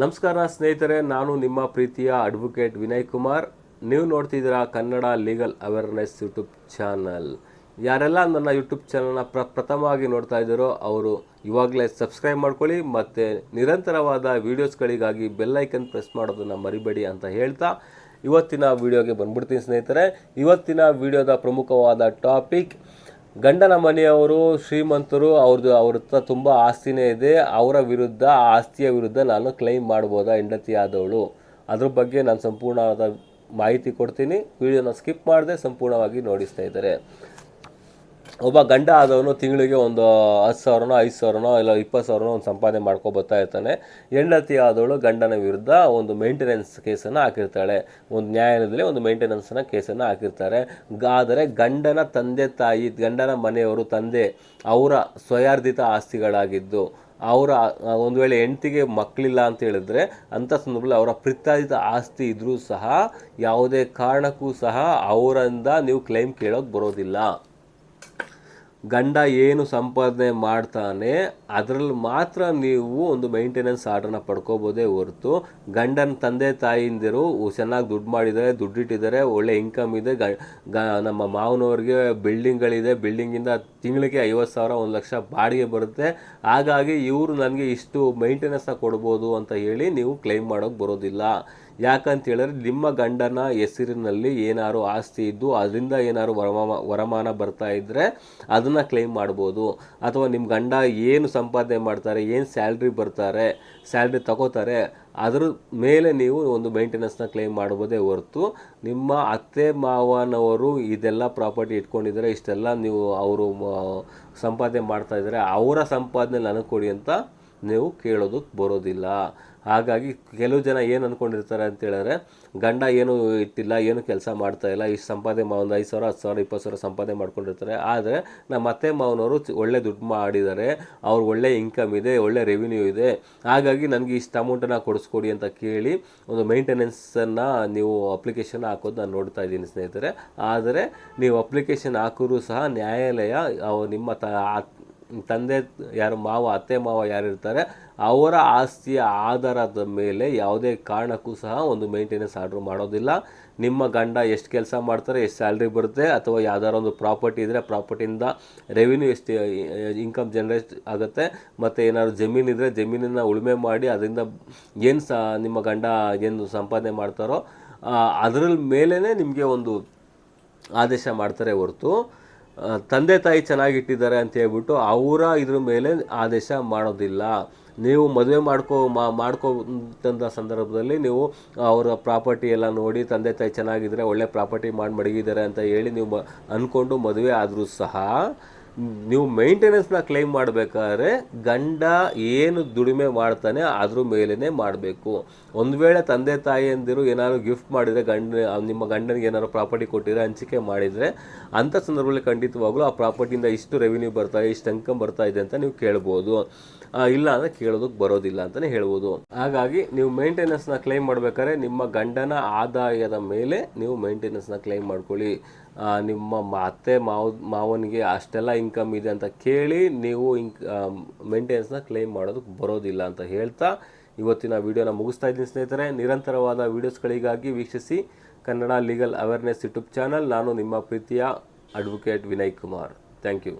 ನಮಸ್ಕಾರ ಸ್ನೇಹಿತರೆ, ನಾನು ನಿಮ್ಮ ಪ್ರೀತಿಯ ಅಡ್ವೊಕೇಟ್ ವಿನಯ್ ಕುಮಾರ್. ನೀವು ನೋಡ್ತಿದ್ದೀರಾ Kannada legal awareness YouTube channel ಯಾರೆಲ್ಲ ನನ್ನ ಯೂಟ್ಯೂಬ್ ಚಾನಲ್ನ ಪ್ರ ಪ್ರಥಮವಾಗಿ ನೋಡ್ತಾ ಇದ್ದಾರೋ ಅವರು ಇವಾಗಲೇ ಸಬ್ಸ್ಕ್ರೈಬ್ ಮಾಡ್ಕೊಳ್ಳಿ ಮತ್ತು ನಿರಂತರವಾದ ವೀಡಿಯೋಸ್ಗಳಿಗಾಗಿ ಬೆಲ್ಲೈಕನ್ ಪ್ರೆಸ್ ಮಾಡೋದನ್ನು ಮರಿಬೇಡಿ ಅಂತ ಹೇಳ್ತಾ ಇವತ್ತಿನ ವಿಡಿಯೋಗೆ ಬಂದ್ಬಿಡ್ತೀನಿ ಸ್ನೇಹಿತರೆ. ಇವತ್ತಿನ ವಿಡಿಯೋದ ಪ್ರಮುಖವಾದ ಟಾಪಿಕ್ ಗಂಡನ ಮನೆಯವರು, ಶ್ರೀಮಂತರು ಅವ್ರದ್ದು ಅವ್ರ ಹತ್ರ ತುಂಬ ಆಸ್ತಿನೇ ಇದೆ. ಅವರ ವಿರುದ್ಧ, ಆ ಆಸ್ತಿಯ ವಿರುದ್ಧ ನಾನು ಕ್ಲೈಮ್ ಮಾಡ್ಬೋದಾ? ಹೆಂಡತಿ ಆದವಳು. ಅದ್ರ ಬಗ್ಗೆ ನಾನು ಸಂಪೂರ್ಣವಾದ ಮಾಹಿತಿ ಕೊಡ್ತೀನಿ. ವಿಡಿಯೋನ ಸ್ಕಿಪ್ ಮಾಡದೆ ಸಂಪೂರ್ಣವಾಗಿ ನೋಡಿಸ್ತಾ ಸ್ನೇಹಿತರೆ ಒಬ್ಬ ಗಂಡ ಆದವನು ತಿಂಗಳಿಗೆ ಒಂದು ಹತ್ತು ಸಾವಿರನೋ, ಐದು ಸಾವಿರನೋ ಇಲ್ಲ ಇಪ್ಪತ್ತು ಸಾವಿರನೋ ಒಂದು ಸಂಪಾದನೆ ಮಾಡ್ಕೊ ಬರ್ತಾ ಇರ್ತಾನೆ. ಹೆಂಡತಿ ಆದವಳು ಗಂಡನ ವಿರುದ್ಧ ಒಂದು ಮೇಂಟೆನೆನ್ಸ್ ಕೇಸನ್ನು ಹಾಕಿರ್ತಾಳೆ. ಒಂದು ನ್ಯಾಯಾಲಯದಲ್ಲಿ ಒಂದು ಮೇಂಟೆನೆನ್ಸ್ನ ಕೇಸನ್ನು ಹಾಕಿರ್ತಾರೆ. ಆದರೆ ಗಂಡನ ತಂದೆ ತಾಯಿ, ಗಂಡನ ಮನೆಯವರು ತಂದೆ, ಅವರ ಸ್ವಯಾರ್ಧಿತ ಆಸ್ತಿಗಳಾಗಿದ್ದು, ಅವರ ಒಂದು ವೇಳೆ ಹೆಂಡತಿಗೆ ಮಕ್ಕಳಿಲ್ಲ ಅಂತ ಹೇಳಿದ್ರೆ ಅಂಥ ಸಂದರ್ಭದಲ್ಲಿ ಅವರ ಪ್ರಿತಾದಿತ ಆಸ್ತಿ ಇದ್ದರೂ ಸಹ ಯಾವುದೇ ಕಾರಣಕ್ಕೂ ಸಹ ಅವರಿಂದ ನೀವು ಕ್ಲೈಮ್ ಕೇಳೋಕೆ ಬರೋದಿಲ್ಲ. ಗಂಡ ಏನು ಸಂಪಾದನೆ ಮಾಡ್ತಾನೆ, ಅದರಲ್ಲಿ ಮಾತ್ರ ನೀವು ಒಂದು ಮೈಂಟೆನೆನ್ಸ್ ಆರ್ಡರ್ನ ಪಡ್ಕೋಬೋದೇ ಹೊರತು. ಗಂಡನ ತಂದೆ ತಾಯಿಂದಿರು ಚೆನ್ನಾಗಿ ದುಡ್ಡು ಮಾಡಿದ್ದಾರೆ ದುಡ್ಡಿಟ್ಟಿದ್ದಾರೆ ಒಳ್ಳೆ ಇನ್ಕಮ್ ಇದೆ. ಗ ನಮ್ಮ ಮಾವನವ್ರಿಗೆ ಬಿಲ್ಡಿಂಗ್ಗಳಿದೆ ಬಿಲ್ಡಿಂಗಿಂದ ತಿಂಗಳಿಗೆ ಐವತ್ತು ಸಾವಿರ, ಒಂದು ಲಕ್ಷ ಬಾಡಿಗೆ ಬರುತ್ತೆ. ಹಾಗಾಗಿ ಇವರು ನನಗೆ ಇಷ್ಟು ಮೇಂಟೆನೆನ್ಸ್ನ ಕೊಡ್ಬೋದು ಅಂತ ಹೇಳಿ ನೀವು ಕ್ಲೈಮ್ ಮಾಡೋಕ್ಕೆ ಬರೋದಿಲ್ಲ. ಯಾಕಂತ ಹೇಳಿದ್ರೆ ನಿಮ್ಮ ಗಂಡನ ಹೆಸರಿನಲ್ಲಿ ಏನಾದ್ರು ಆಸ್ತಿ ಇದ್ದು ಅದರಿಂದ ಏನಾದ್ರು ವರಮಾನ ಬರ್ತಾ ಇದ್ದರೆ ಅದನ್ನು ಕ್ಲೇಮ್ ಮಾಡ್ಬೋದು. ಅಥವಾ ನಿಮ್ಮ ಗಂಡ ಏನು ಸಂಪಾದನೆ ಮಾಡ್ತಾರೆ, ಏನು ಸ್ಯಾಲ್ರಿ ಬರ್ತಾರೆ ಸ್ಯಾಲ್ರಿ ತಗೋತಾರೆ, ಅದ್ರ ಮೇಲೆ ನೀವು ಒಂದು ಮೇಂಟೆನೆನ್ಸ್ನ ಕ್ಲೇಮ್ ಮಾಡ್ಬೋದೇ ಹೊರತು ನಿಮ್ಮ ಅತ್ತೆ ಮಾವನವರು ಇದೆಲ್ಲ ಪ್ರಾಪರ್ಟಿ ಇಟ್ಕೊಂಡಿದ್ದಾರೆ ಇಷ್ಟೆಲ್ಲ ನೀವು ಅವರು ಸಂಪಾದನೆ ಮಾಡ್ತಾ ಇದ್ದಾರೆ ಅವರ ಸಂಪಾದನೆ ನನಗೆ ಕೊಡಿ ಅಂತ ನೀವು ಕೇಳೋದಕ್ಕೆ ಬರೋದಿಲ್ಲ. ಹಾಗಾಗಿ ಕೆಲವು ಜನ ಏನು ಅಂದ್ಕೊಂಡಿರ್ತಾರೆ ಅಂತ ಹೇಳಿದ್ರೆ, ಗಂಡ ಏನು ಇಟ್ಟಿಲ್ಲ, ಏನು ಕೆಲಸ ಮಾಡ್ತಾ ಇಲ್ಲ, ಇಷ್ಟು ಸಂಪಾದನೆ ಒಂದು ಐದು ಸಾವಿರ, ಹತ್ತು ಸಾವಿರ, ಇಪ್ಪತ್ತು ಸಾವಿರ ಸಂಪಾದನೆ ಮಾಡ್ಕೊಂಡಿರ್ತಾರೆ. ಆದರೆ ನಮ್ಮ ಅತ್ತೆ ಮಾವನವರು ಒಳ್ಳೆ ದುಡ್ಡು ಮಾಡಿದ್ದಾರೆ. ಅವ್ರು ಒಳ್ಳೆ ಇನ್ಕಮ್ ಇದೆ, ಒಳ್ಳೆ ರೆವಿನ್ಯೂ ಇದೆ. ಹಾಗಾಗಿ ನನಗೆ ಇಷ್ಟು ಅಮೌಂಟನ್ನು ಕೊಡಿಸ್ಕೊಡಿ ಅಂತ ಕೇಳಿ ಒಂದು ಮೈಂಟೆನೆನ್ಸನ್ನು ನೀವು ಅಪ್ಲಿಕೇಶನ್ ಹಾಕೋದು ನಾನು ನೋಡ್ತಾ ಇದ್ದೀನಿ ಸ್ನೇಹಿತರೆ. ಆದರೆ ನೀವು ಅಪ್ಲಿಕೇಶನ್ ಹಾಕಿದ್ರು ಸಹ ನ್ಯಾಯಾಲಯ ನಿಮ್ಮ ತ ತಂದೆ ಯಾರು, ಮಾವ, ಅತ್ತೆ, ಮಾವ ಯಾರಿರ್ತಾರೆ ಅವರ ಆಸ್ತಿಯ ಆಧಾರದ ಮೇಲೆ ಯಾವುದೇ ಕಾರಣಕ್ಕೂ ಸಹ ಒಂದು ಮೇಂಟೆನೆನ್ಸ್ ಆರ್ಡ್ರ್ ಮಾಡೋದಿಲ್ಲ. ನಿಮ್ಮ ಗಂಡ ಎಷ್ಟು ಕೆಲಸ ಮಾಡ್ತಾರೆ, ಎಷ್ಟು ಸ್ಯಾಲ್ರಿ ಬರುತ್ತೆ, ಅಥವಾ ಯಾವ್ದಾರ ಒಂದು ಪ್ರಾಪರ್ಟಿ ಇದ್ದರೆ ಪ್ರಾಪರ್ಟಿಯಿಂದ ರೆವಿನ್ಯೂ ಎಷ್ಟು ಇನ್ಕಮ್ ಜನ್ರೇಟ್ ಆಗುತ್ತೆ, ಮತ್ತು ಏನಾದ್ರು ಇದ್ದರೆ ಜಮೀನನ್ನು ಉಳುಮೆ ಮಾಡಿ ಅದರಿಂದ ಏನು ಸಹ ನಿಮ್ಮ ಗಂಡ ಏನು ಸಂಪಾದನೆ ಮಾಡ್ತಾರೋ ಅದರ ಮೇಲೇ ನಿಮಗೆ ಒಂದು ಆದೇಶ ಮಾಡ್ತಾರೆ ಹೊರತು. ತಂದೆ ತಾಯಿ ಚೆನ್ನಾಗಿಟ್ಟಿದ್ದಾರೆ ಅಂತ ಹೇಳ್ಬಿಟ್ಟು ಅವರ ಇದ್ರ ಮೇಲೆ ಆದೇಶ ಮಾಡೋದಿಲ್ಲ. ನೀವು ಮದುವೆ ಮಾಡ್ಕೋ, ಮಾ ಮಾಡ್ಕೊಂತ ಸಂದರ್ಭದಲ್ಲಿ ನೀವು ಅವರ ಪ್ರಾಪರ್ಟಿ ಎಲ್ಲ ನೋಡಿ ತಂದೆ ತಾಯಿ ಚೆನ್ನಾಗಿದ್ದರೆ ಒಳ್ಳೆ ಪ್ರಾಪರ್ಟಿ ಮಾಡಿ ಮಡಗಿದ್ದಾರೆ ಅಂತ ಹೇಳಿ ನೀವು ಅಂದ್ಕೊಂಡು ಮದುವೆ ಆದರೂ ಸಹ ನೀವು ಮೇಂಟೆನೆನ್ಸ್ನ ಕ್ಲೈಮ್ ಮಾಡಬೇಕಾದ್ರೆ ಗಂಡ ಏನು ದುಡಿಮೆ ಮಾಡ್ತಾನೆ ಅದ್ರ ಮೇಲೇ ಮಾಡಬೇಕು. ಒಂದು ವೇಳೆ ತಂದೆ ತಾಯಿಯಂದಿರು ಏನಾದ್ರು ಗಿಫ್ಟ್ ಮಾಡಿದರೆ ಗಂಡ, ನಿಮ್ಮ ಗಂಡನಿಗೆ ಏನಾದ್ರು ಪ್ರಾಪರ್ಟಿ ಕೊಟ್ಟಿದ್ರೆ ಹಂಚಿಕೆ ಮಾಡಿದರೆ ಅಂಥ ಸಂದರ್ಭದಲ್ಲಿ ಖಂಡಿತವಾಗ್ಲೂ ಆ ಪ್ರಾಪರ್ಟಿಯಿಂದ ಇಷ್ಟು ರೆವಿನ್ಯೂ ಬರ್ತಾ, ಇಷ್ಟು ಅಂಕಮ್ ಬರ್ತಾ ಇದೆ ಅಂತ ನೀವು ಕೇಳ್ಬೋದು. ಇಲ್ಲ ಅಂದರೆ ಕೇಳೋದಕ್ಕೆ ಬರೋದಿಲ್ಲ ಅಂತಲೇ ಹೇಳ್ಬೋದು. ಹಾಗಾಗಿ ನೀವು ಮೇಂಟೆನೆನ್ಸ್ನ ಕ್ಲೈಮ್ ಮಾಡಬೇಕಾದ್ರೆ ನಿಮ್ಮ ಗಂಡನ ಆದಾಯದ ಮೇಲೆ ನೀವು ಮೇಂಟೆನೆನ್ಸ್ನ ಕ್ಲೈಮ್ ಮಾಡ್ಕೊಳ್ಳಿ. ನಿಮ್ಮ ಅತ್ತೆ ಮಾವ, ಮಾವನಿಗೆ ಅಷ್ಟೆಲ್ಲ ಇನ್ಕಮ್ ಇದೆ ಅಂತ ಕೇಳಿ ನೀವು ಇಂಕ್ ಮೇಂಟೆನೆನ್ಸ್ನ ಕ್ಲೇಮ್ ಮಾಡೋದಕ್ಕೆ ಬರೋದಿಲ್ಲ ಅಂತ ಹೇಳ್ತಾ ಇವತ್ತಿನ ವಿಡಿಯೋನ ಮುಗಿಸ್ತಾ ಇದ್ದೀನಿ ಸ್ನೇಹಿತರೆ. ನಿರಂತರವಾದ ವೀಡಿಯೋಸ್ಗಳಿಗಾಗಿ ವೀಕ್ಷಿಸಿ Kannada legal awareness YouTube channel ನಾನು ನಿಮ್ಮ ಪ್ರೀತಿಯ advocate Vinay Kumar. Thank you